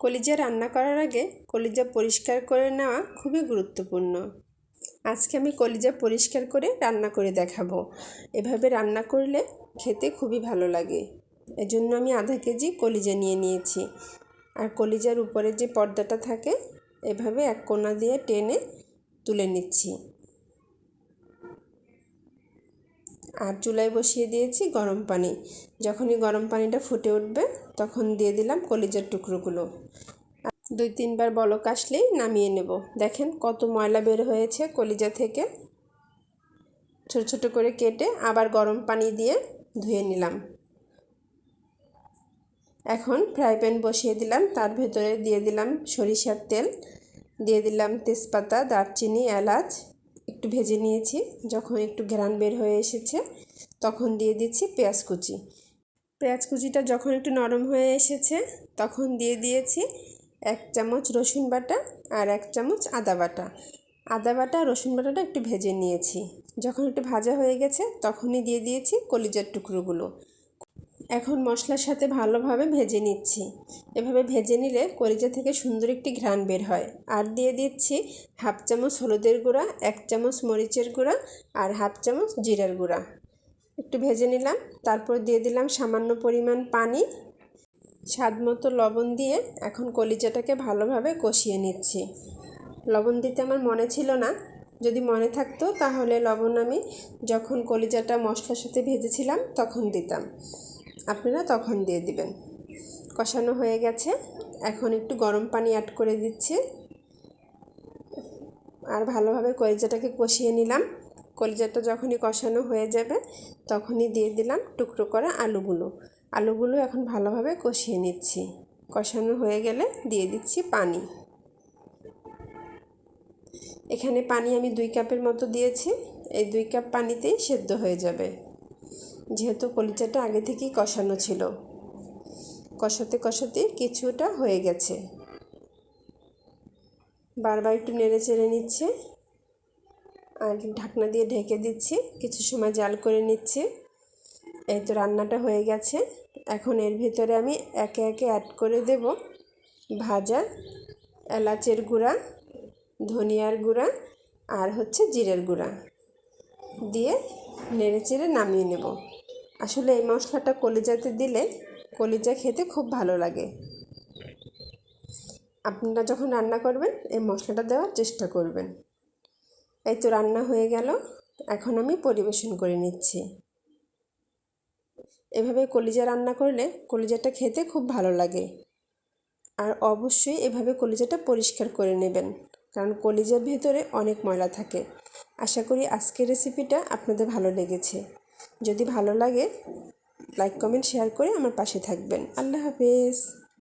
কলিজা রান্না করার আগে কলিজা পরিষ্কার করে নেওয়া খুবই গুরুত্বপূর্ণ। আজকে আমি কলিজা পরিষ্কার করে রান্না করে দেখাবো। এভাবে রান্না করলে খেতে খুবই ভালো লাগে। এজন্য আমি আধা কেজি কলিজা নিয়ে নিয়েছি। আর কলিজার উপরে যে পর্দাটা থাকে, এভাবে এক কোনা দিয়ে টেনে তুলে নিচ্ছি। আর চুলায় বসিয়ে দিয়েছি গরম পানি। যখনই গরম পানিটা ফুটে উঠবে, তখন দিয়ে দিলাম কলিজার টুকরোগুলো। দুই তিনবার বলক আসলেই নামিয়ে নেব। দেখেন কত ময়লা বের হয়েছে কলিজা থেকে। ছোট ছোট করে কেটে আবার গরম পানি দিয়ে ধুয়ে নিলাম। এখন ফ্রাই প্যান বসিয়ে দিলাম। তার ভেতরে দিয়ে দিলাম সরিষার তেল। দিয়ে দিলাম তেজপাতা, দারচিনি, এলাচ। একটু ভেজে নিয়েছি। যখন একটু ঘ্রাণ বের হয়ে এসেছে, তখন দিয়ে দিচ্ছি পেঁয়াজ কুচি। পেঁয়াজ কুচিটা যখন একটু নরম হয়ে এসেছে, তখন দিয়ে দিয়েছি এক চামচ রসুন বাটা আর এক চামচ আদা বাটা। আদা বাটা রসুন বাটাটা একটু ভেজে নিয়েছি। যখন একটু ভাজা হয়ে গেছে, তখনই দিয়ে দিয়েছি কলিজার টুকরোগুলো। এখন মশলার সাথে ভালোভাবে ভেজে নিচ্ছি। এভাবে ভেজে নিলে কলিজা থেকে সুন্দর একটি ঘ্রাণ বের হয়। আর দিয়ে দিচ্ছি হাফ চামচ হলুদের গুঁড়া, এক চামচ মরিচের গুঁড়া আর হাফ চামচ জিরার গুঁড়া। একটু ভেজে নিলাম, তারপর দিয়ে দিলাম সামান্য পরিমাণ পানি। স্বাদ মতো লবণ দিয়ে এখন কলিজাটাকে ভালোভাবে কষিয়ে নিচ্ছি। লবণ দিতে আমার মনে ছিল না। যদি মনে থাকতো তাহলে লবণ আমি যখন কলিজাটা মশলার সাথে ভেজেছিলাম তখন দিতাম। আপনারা তখন দিয়ে দিবেন। কষানো হয়ে গেছে। এখন একটু গরম পানি অ্যাড করে দিচ্ছি। আর ভালোভাবে কলিজাটাকে কষিয়ে নিলাম। কলিজাটা যখনই কষানো হয়ে যাবে, তখনই দিয়ে দিলাম টুকরো করা আলুগুলো। আলুগুলো এখন ভালোভাবে কষিয়ে নিচ্ছি। কষানো হয়ে গেলে দিয়ে দিচ্ছি পানি। এখানে পানি আমি দুই কাপের মতো দিয়েছি। এই দুই কাপ পানিতেই সেদ্ধ হয়ে যাবে। যেহেতু কলিচাটা আগে থেকেই কষানো ছিল। কষাতে কষাতে কিছুটা হয়ে গেছে। বারবার একটু নেড়ে চেড়ে নিচ্ছে আর ঢাকনা দিয়ে ঢেকে দিচ্ছি। কিছু সময় জাল করে নিচ্ছি। এই তো রান্নাটা হয়ে গেছে। এখন এর ভিতরে আমি একে একে অ্যাড করে দেব ভাজা, এলাচের গুঁড়া, ধনিয়ার গুঁড়া আর হচ্ছে জিরের গুঁড়া। দিয়ে নেড়ে চেড়ে নামিয়ে নেব। আসলে এই মশলাটা কলিজাতে দিলে কলিজা খেতে খুব ভালো লাগে। আপনারা যখন রান্না করবেন, এই মশলাটা দেওয়ার চেষ্টা করবেন। এই তো রান্না হয়ে গেল। এখন আমি পরিবেশন করে নিচ্ছি। এভাবে কলিজা রান্না করলে কলিজাটা খেতে খুব ভালো লাগে। আর অবশ্যই এভাবে কলিজাটা পরিষ্কার করে নেবেন, কারণ কলিজার ভেতরে অনেক ময়লা থাকে। আশা করি আজকের রেসিপিটা আপনাদের ভালো লেগেছে। যদি ভালো লাগে লাইক কমেন্ট শেয়ার করে আমার পাশে থাকবেন। আল্লাহ হাফেজ।